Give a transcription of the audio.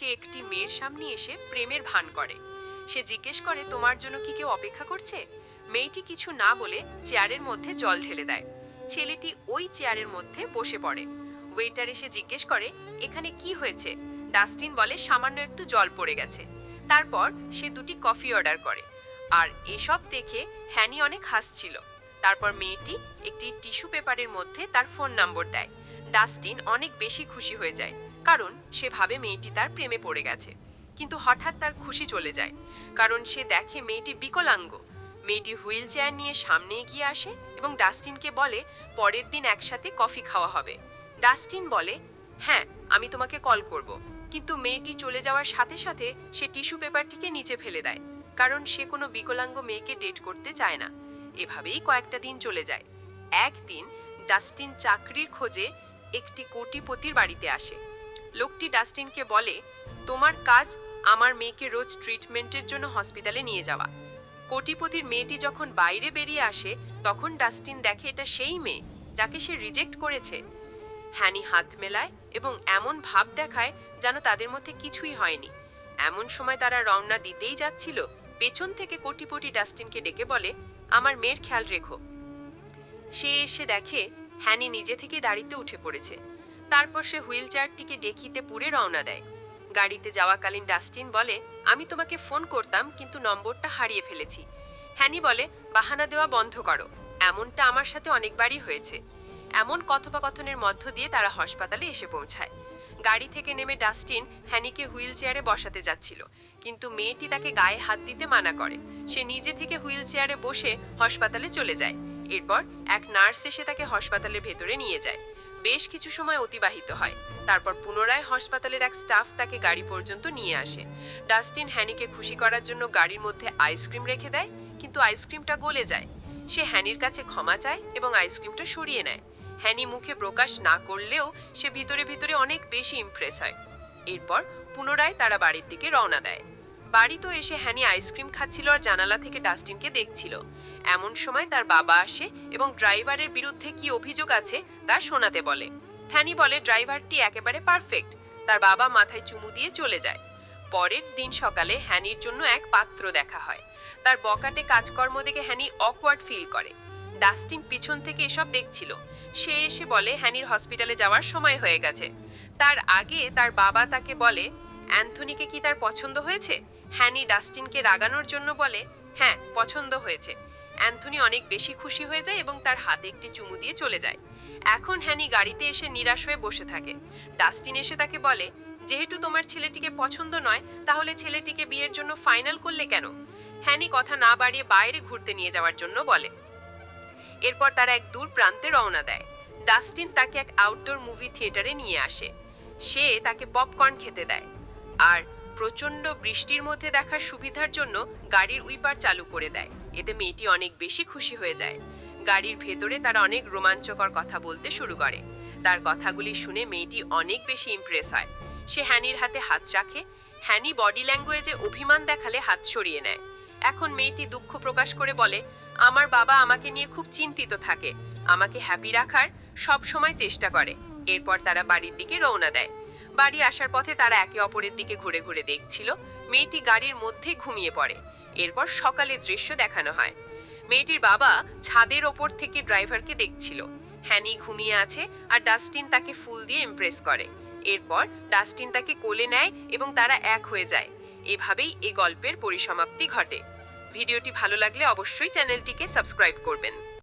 সে একটি মেয়ের সামনে এসে প্রেমের ভান করে। সে জিজ্ঞেস করে, তোমার জন্য কি কেউ অপেক্ষা করছে? মেয়েটি কিছু না বলে চেয়ারের মধ্যে জল ঢেলে দেয়। ছেলেটি ওই চেয়ারের মধ্যে বসে পড়ে। ওয়েটার এসে জিজ্ঞেস করে, এখানে কি হয়েছে? ডাস্টিন বলে, সামান্য একটু জল পড়ে গেছে। তারপর সে দুটি কফি অর্ডার করে। আর এসব দেখে হ্যানি অনেক হাসছিল। তারপর মেয়েটি একটি টিস্যু পেপারের মধ্যে তার ফোন নম্বর দেয়। ডাস্টিন অনেক বেশি খুশি হয়ে যায়। কারণ সে ভাবে মেয়েটি তার প্রেমে পড়ে গেছে। কিন্তু হঠাৎ তার খুশি চলে যায়। কারণ সে দেখে মেয়েটি বিকলাঙ্গ। মেয়েটি হুইল চেয়ার নিয়ে সামনে এগিয়ে আসে এবং ডাস্টিনকে বলে, পরের দিন একসাথে কফি খাওয়া হবে। ডাস্টিন বলে হ্যাঁ আমি তোমাকে কল করব। কিন্তু মেয়েটি চলে যাওয়ার সাথে সাথে সে টিস্যু পেপারটিকে নিচে ফেলে দেয়। কারণ সে কোনো বিকলাঙ্গ মেয়েকে ডেট করতে চায় না। এভাবেই কয়েকটা দিন চলে যায়। একদিন ডাস্টিন চাকরির খোঁজে একটি কোটিপতির বাড়িতে আসে। লোকটি ডাস্টিনকে বলে, তোমার কাজ আমার মেয়েকে রোজ ট্রিটমেন্টের জন্য হসপিটালে নিয়ে যাওয়া। কোটিপতির মেয়েটি যখন বাইরে বেরিয়ে আসে, তখন ডাস্টিন দেখে এটা সেই মেয়ে যাকে সে রিজেক্ট করেছে। হ্যানি হাত মেলায় এবং এমন ভাব দেখায় যেন তাদের মধ্যে কিছুই হয়নি। এমন সময় তারা রওনা দিতেই যাচ্ছিল, পেছন থেকে কোটিপতি ডাস্টিনকে ডেকে বলে, আমার মেয়ের খেয়াল রেখো। সে এসে দেখে হ্যানি নিজে থেকে দাঁড়িতে উঠে পড়েছে। তারপর সে হুইল চেয়ারটিকে ডেকিতে পুরে রওনা দেয়। গাড়িতে যাওয়াকালীন ডাস্টিন বলে, আমি তোমাকে ফোন করতাম, কিন্তু নম্বরটা হারিয়ে ফেলেছি। হ্যানি বলে, বাহানা দেওয়া বন্ধ করো। এমনটা আমার সাথে অনেকবারই হয়েছে। এমন কথোপকথনের মধ্য দিয়ে তারা হাসপাতালে এসে পৌঁছায়। গাড়ি থেকে নেমে ডাস্টিন হ্যানিকে হুইল চেয়ারে বসাতে যাচ্ছিল, কিন্তু মেয়েটি তাকে গায়ে হাত দিতে মানা করে। সে নিজে থেকে হুইল চেয়ারে বসে হাসপাতালে চলে যায়। এরপর এক নার্স এসে তাকে হাসপাতালের ভেতরে নিয়ে যায়। বেশ কিছু সময় অতিবাহিত হয়। তারপর পুনরায় হাসপাতালের এক স্টাফ তাকে গাড়ি পর্যন্ত নিয়ে আসে। ডাস্টিন হ্যানিকে খুশি করার জন্য গাড়ির মধ্যে আইসক্রিম রেখে দেয়, কিন্তু আইসক্রিমটা গলে যায়। সে হ্যানির কাছে ক্ষমা চায় এবং আইসক্রিমটা সরিয়ে নেয়। হ্যানি মুখে প্রকাশ না করলেও সে ভিতরে ভিতরে অনেক বেশি ইমপ্রেস হয়। এরপর পুনরায় তারা বাড়ির দিকে রওনা দেয়। বাড়ি তো এসে হ্যানি আইসক্রিম খাচ্ছিল আর জানালা থেকে ডাস্টিনকে দেখছিল। এমন সময় তার বাবা আসে এবং ড্রাইভারের বিরুদ্ধে কি অভিযোগ আছে তা শোনাতে বলে। থ্যানি বলে, ড্রাইভারটি একেবারে পারফেক্ট। তার বাবা মাথায় চুমু দিয়ে চলে যায়। পরের দিন সকালে হ্যানির জন্য এক পাত্র দেখা হয়। তার বকাটে কাজকর্ম দেখে হ্যানি অকওয়ার্ড ফিল করে। ডাস্টিন পিছন থেকে এসব দেখছিল। সে এসে বলে, হ্যানির হসপিটালে যাওয়ার সময় হয়ে গেছে। তার আগে তার বাবা তাকে বলে, অ্যান্থনিকে কি তার পছন্দ হয়েছে? হ্যানি ডাস্টিনকে রাগানোর জন্য বলে হ্যাঁ পছন্দ হয়েছে। অ্যান্থনি অনেক বেশি খুশি হয়ে যায় এবং তার হাতে একটি চুমু দিয়ে চলে যায়। এখন হ্যানি গাড়িতে এসে নিরাশ হয়ে বসে থাকে। ডাস্টিন এসে তাকে বলে, যেহেতু তোমার ছেলেটিকে পছন্দ নয়, তাহলে ছেলেটিকে বিয়ের জন্য ফাইনাল করলে কেন? হ্যানি কথা না বাড়িয়ে বাইরে ঘুরতে নিয়ে যাওয়ার জন্য বলে। এরপর তারা এক দূর প্রান্তে রওনা দেয়। ডাস্টিন তাকে এক আউটডোর মুভি থিয়েটারে নিয়ে আসে। সে তাকে পপকর্ন খেতে দেয়। আর প্রচণ্ড বৃষ্টির মধ্যে দেখার সুবিধার জন্য গাড়ির উইপার চালু করে দেয়। এতে মেয়েটি অনেক বেশি খুশি হয়ে যায়। গাড়ির ভেতরে তারা অনেক রোমাঞ্চকর কথা বলতে শুরু করে। তার কথাগুলি শুনে মেয়েটি অনেক বেশি ইমপ্রেস হয়। সে হ্যানির হাতে হাত রাখে। হ্যানি বডি ল্যাঙ্গুয়েজে অভিমান দেখালে হাত সরিয়ে নেয়। এখন মেয়েটি দুঃখ প্রকাশ করে বলে, আমার বাবা আমাকে নিয়ে খুব চিন্তিত থাকে। আমাকে হ্যাপি রাখার সব সময় চেষ্টা করে। এরপর তারা বাড়ির দিকে রওনা দেয়। বাড়ি আসার পথে তারা একে অপরের দিকে ঘুরে ঘুরে দেখছিল। মেয়েটি গাড়ির মধ্যে ঘুমিয়ে পড়ে। এরপর সকালে দৃশ্য দেখানো হয়। মেয়েটির বাবা ছাদের ওপর থেকে ড্রাইভারকে দেখছিল। হ্যানি ঘুমিয়ে আছে আর ডাস্টিন তাকে ফুল দিয়ে ইমপ্রেস করে। এরপর ডাস্টিন তাকে কোলে নেয় এবং তারা এক হয়ে যায়। এভাবেই এই গল্পের পরিসমাপ্তি ঘটে। ভিডিওটি ভালো লাগলে অবশ্যই চ্যানেলটিকে সাবস্ক্রাইব করবেন।